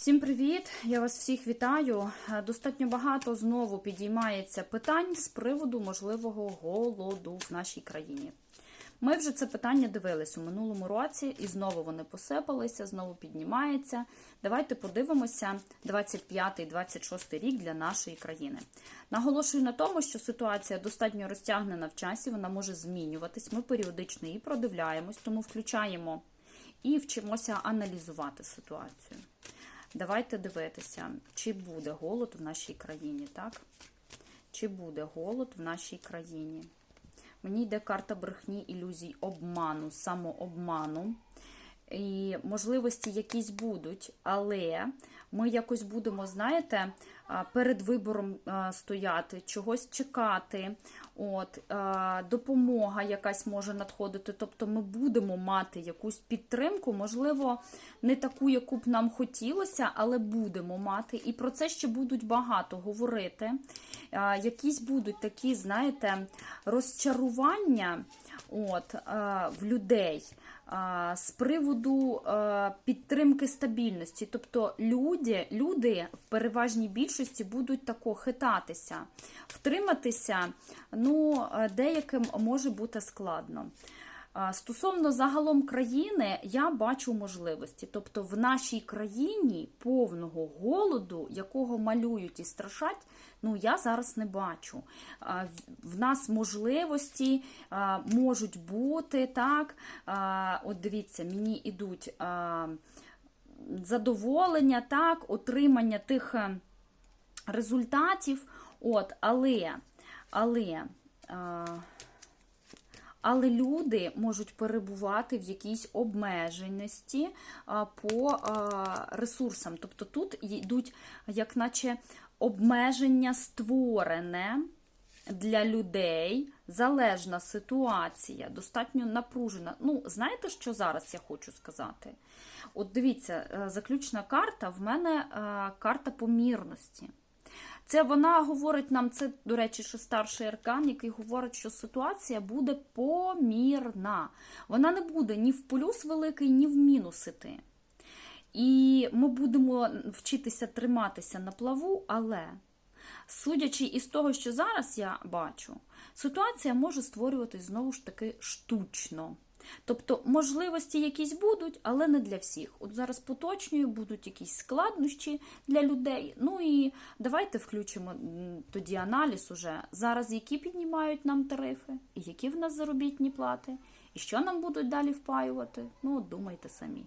Всім привіт! Я вас всіх вітаю. Е, Достатньо багато знову підіймається питань з приводу можливого голоду в нашій країні. Ми вже це питання дивились у минулому році, і знову вони посипалися, знову піднімається. Давайте подивимося 25-26 рік для нашої країни. Наголошую на тому, що ситуація достатньо розтягнена в часі, вона може змінюватись. Ми періодично її продивляємось, тому включаємо і вчимося аналізувати ситуацію. Давайте дивитися, чи буде голод в нашій країні, так? Чи буде голод в нашій країні? Мені йде карта брехні, ілюзій, обману, самообману. І можливості якісь будуть, але ми якось будемо, знаєте, перед вибором стояти, чогось чекати. От, допомога якась може надходити. Тобто ми будемо мати якусь підтримку, можливо, не таку, яку б нам хотілося, але будемо мати. І про це ще будуть багато говорити. Якісь будуть такі, знаєте, розчарування от, в людей з приводу підтримки стабільності. Тобто люди, люди в переважній більшості будуть тако хитатися, втриматися, ну, е, деяким може бути складно. Стосовно загалом країни, я бачу можливості. Тобто в нашій країні повного голоду, якого малюють і страшать, ну я зараз не бачу. В- В нас можливості можуть бути так. От дивіться, мені ідуть а, задоволення, так, отримання тих е, результатів. От, але, але. А, але люди можуть перебувати в якійсь обмеженості а, по а, ресурсам. Тобто тут йдуть, як наче, обмеження створене для людей, залежна ситуація, достатньо напружена. Ну, знаєте, що зараз я хочу сказати? От дивіться, е, заключна карта в мене е, карта помірності. Це вона говорить нам, це, до речі, що старший аркан, який говорить, що ситуація буде помірна. Вона не буде ні в плюс великий, ні в мінус іти. І ми будемо вчитися триматися на плаву, але судячи із того, що зараз я бачу, ситуація може створюватись знову ж таки штучно. Тобто можливості якісь будуть, але не для всіх. От зараз поточнюю, будуть якісь складнощі для людей. Ну і давайте включимо тоді аналіз уже. Зараз які піднімають нам тарифи, і які в нас заробітні плати, і що нам будуть далі впаювати. Ну, думайте самі.